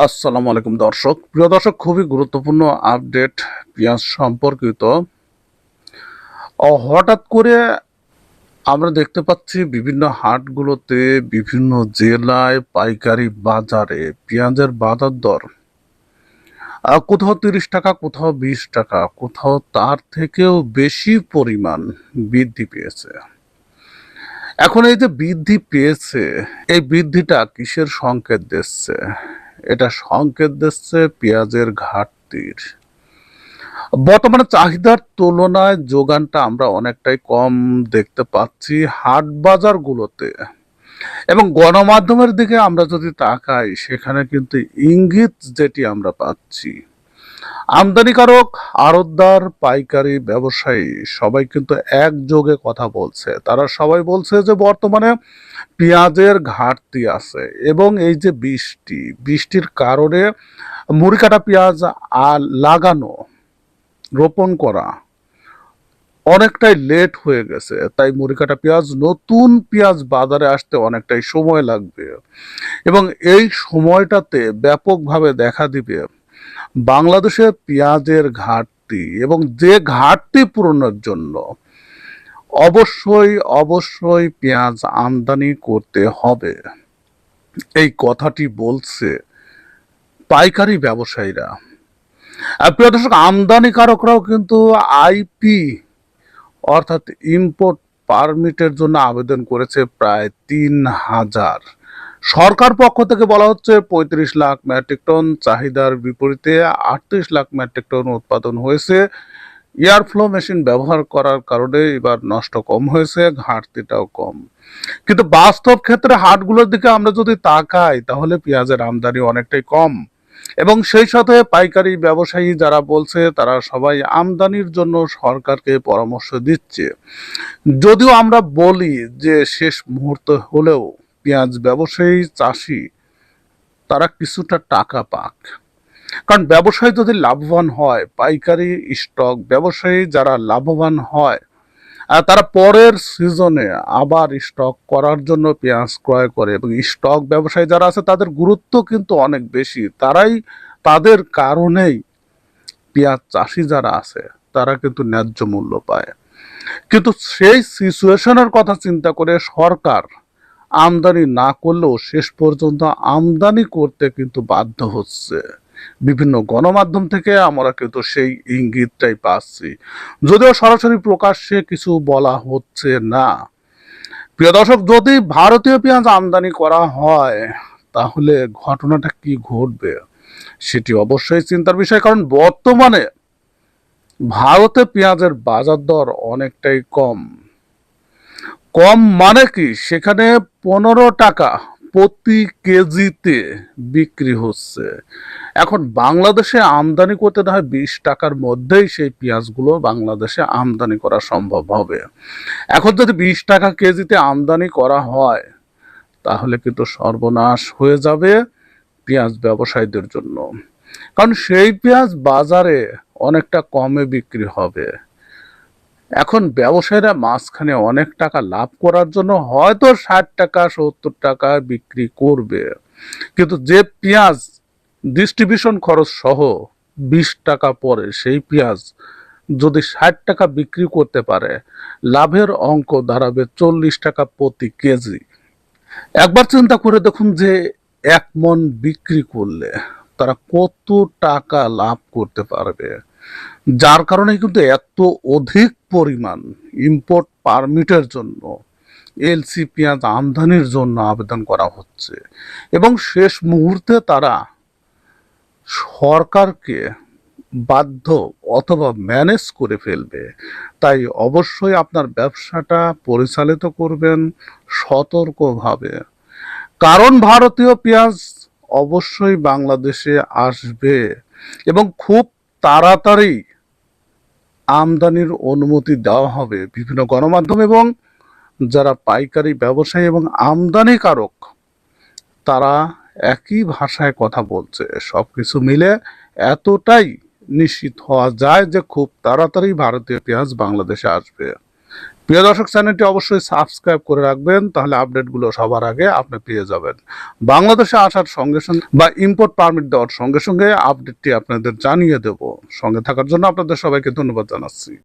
আসসালামু আলাইকুম দর্শক। প্রিয় দর্শক, খুবই গুরুত্বপূর্ণ আপডেট পেঁয়াজ সম্পর্কিত। হঠাৎ করে আমরা দেখতে পাচ্ছি বিভিন্ন হাটগুলোতে, বিভিন্ন জেলায় পাইকারি বাজারে পেঁয়াজের বাজার দর কোথাও তিরিশ টাকা, কোথাও বিশ টাকা, কোথাও তার থেকেও বেশি পরিমাণ বৃদ্ধি পেয়েছে। এখন এই যে বৃদ্ধি পেয়েছে, এই বৃদ্ধিটা কিসের সংকেত দিচ্ছে? এটা সংকেত দিচ্ছে পেঁয়াজের ঘাটতির। বর্তমানে চাহিদার তুলনায় যোগানটা আমরা অনেকটাই কম দেখতে পাচ্ছি হাট বাজারগুলোতে। এবং গণমাধ্যমের দিকে আমরা যদি তাকাই, সেখানে কিন্তু ইঙ্গিত যেটি আমরা পাচ্ছি। আমদানিকারক, আড়তদার, পাইকারি ব্যবসায়ী সবাই কিন্তু একযোগে কথা বলছে। তারা সবাই বলছে যে বর্তমানে পেঁয়াজের ঘাটতি আছে এবং এই যে বৃষ্টি, বৃষ্টির কারণে মুড়িকাটা পেঁয়াজ আর লাগানো, রোপণ করা অনেকটাই লেট হয়ে গেছে। তাই মুড়িকাটা পেঁয়াজ, নতুন পেঁয়াজ বাজারে আসতে অনেকটাই সময় লাগবে এবং এই সময়টাতে ব্যাপকভাবে দেখা দিবে বাংলাদেশে পেঁয়াজের ঘাটতি এবং যে ঘাটতি পূরণের জন্য অবশ্যই অবশ্যই পেঁয়াজ আমদানি করতে হবে। এই কথাটি বলছে পাইকারি ব্যবসায়ীরা। প্রিয় দর্শক, আমদানিকারকরাও কিন্তু আইপি অর্থাৎ ইম্পোর্ট পারমিটের জন্য আবেদন করেছে প্রায় তিন হাজার। সরকার পক্ষ থেকে বলা হচ্ছে পঁয়ত্রিশ লাখ মেট্রিক টন চাহিদার বিপরীতে আটত্রিশ লাখ মেট্রিক টন উৎপাদন হয়েছে। এয়ারফ্লো মেশিন ব্যবহার করার কারণে এবার নষ্ট কম হয়েছে, ঘাটতিটাও কম। কিন্তু বাস্তব ক্ষেত্রে হাটগুলোর দিকে আমরা যদি তাকাই, তাহলে পেঁয়াজের আমদানি অনেকটাই কম। এবং সেই সাথে পাইকারি ব্যবসায়ী যারা বলছে, তারা সবাই আমদানির জন্য সরকারকে পরামর্শ দিচ্ছে। যদিও আমরা বলি যে শেষ মুহূর্ত হলেও পেঁয়াজ ব্যবসায়ী চাষি, তারা কিছুটা টাকা পাক। কারণ ব্যবসায়ী যদি লাভবান হয়, পাইকারি স্টক ব্যবসায়ী যারা লাভবান হয় তারা পরের সিজনে আবার স্টক করার জন্য পেঁয়াজ ক্রয় করে এবং স্টক ব্যবসায়ী যারা আছে, তাদের গুরুত্ব কিন্তু অনেক বেশি। তারাই তাদের কারণেই পেঁয়াজ চাষি যারা আছে, তারা কিন্তু ন্যায্য মূল্য পায়। কিন্তু সেই সিচুয়েশনের কথা চিন্তা করে সরকার আমদানি না করলেও শেষ পর্যন্ত আমদানি করতে কিন্তু বাধ্য হচ্ছে। বিভিন্ন গণমাধ্যম থেকে আমরা কিন্তু সেই ইঙ্গিতটাই পাচ্ছি। যদিও সরাসরি প্রকাশ্যে কিছু বলা হচ্ছে না। প্রিয় দর্শক, যদি ভারতীয় পেঁয়াজ আমদানি করা হয়, তাহলে ঘটনাটা কি ঘটবে সেটি অবশ্যই চিন্তার বিষয়, কারণ বর্তমানে ভারতে পেঁয়াজের বাজার দর অনেকটাই কম। কম মানে কি? সেখানে পনেরো টাকা প্রতি কেজিতে বিক্রি হচ্ছে। এখন বাংলাদেশে আমদানি করতে না হয় বিশ টাকার মধ্যেই সেই পেঁয়াজগুলো বাংলাদেশে আমদানি করা সম্ভব হবে। এখন যদি বিশ টাকা কেজিতে আমদানি করা হয়, তাহলে কিন্তু সর্বনাশ হয়ে যাবে পেঁয়াজ ব্যবসায়ীদের জন্য। কারণ সেই পেঁয়াজ বাজারে অনেকটা কমে বিক্রি হবে। এখন ব্যবসায়ীরা মাঝখানে অনেক টাকা লাভ করার জন্য হয়তো ষাট টাকা, সত্তর টাকা বিক্রি করবে। কিন্তু যে পেঁয়াজ ডিস্ট্রিবিউশন খরচ সহ বিশ টাকা পরে সেই পেঁয়াজ যদি ষাট টাকা বিক্রি করতে পারে, লাভের অঙ্ক দাঁড়াবে চল্লিশ টাকা প্রতি কেজি। একবার চিন্তা করে দেখুন যে এক মন বিক্রি করলে তারা কত টাকা লাভ করতে পারবে। যার কারণে কিন্তু এত অধিক পরিমাণ ইম্পোর্ট পারমিটের জন্য এলসি পেঁয়াজ আমদানির জন্য আবেদন করা হচ্ছে। এবং শেষ মুহূর্তে তারা সরকারকে বাধ্য অথবা ম্যানেজ করে ফেলবে। তাই অবশ্যই আপনার ব্যবসাটা পরিচালিত করবেন সতর্কভাবে। কারণ ভারতীয় পেঁয়াজ অবশ্যই বাংলাদেশে আসবে এবং খুব তাড়াতাড়ি আমদানির অনুমতি দেওয়া হবে বিভিন্ন গণমাধ্যম এবং যারা পাইকারি ব্যবসায়ী এবং আমদানিকারক, তারা একই ভাষায় কথা বলছে। সব কিছু মিলে এতটাই নিশ্চিত হওয়া যায় যে খুব তাড়াতাড়ি ভারতীয় পেঁয়াজ বাংলাদেশে আসবে। প্রিয় দর্শক, চ্যানেলটি অবশ্যই সাবস্ক্রাইব করে রাখবেন, তাহলে আপডেটগুলো সবার আগে আপনি পেয়ে যাবেন। বাংলাদেশে আসার সঙ্গে সঙ্গে বা ইম্পোর্ট পারমিট দেওয়ার সঙ্গে সঙ্গে আপডেটটি আপনাদের জানিয়ে দেব। সঙ্গে থাকার জন্য আপনাদের সবাইকে ধন্যবাদ জানাচ্ছি।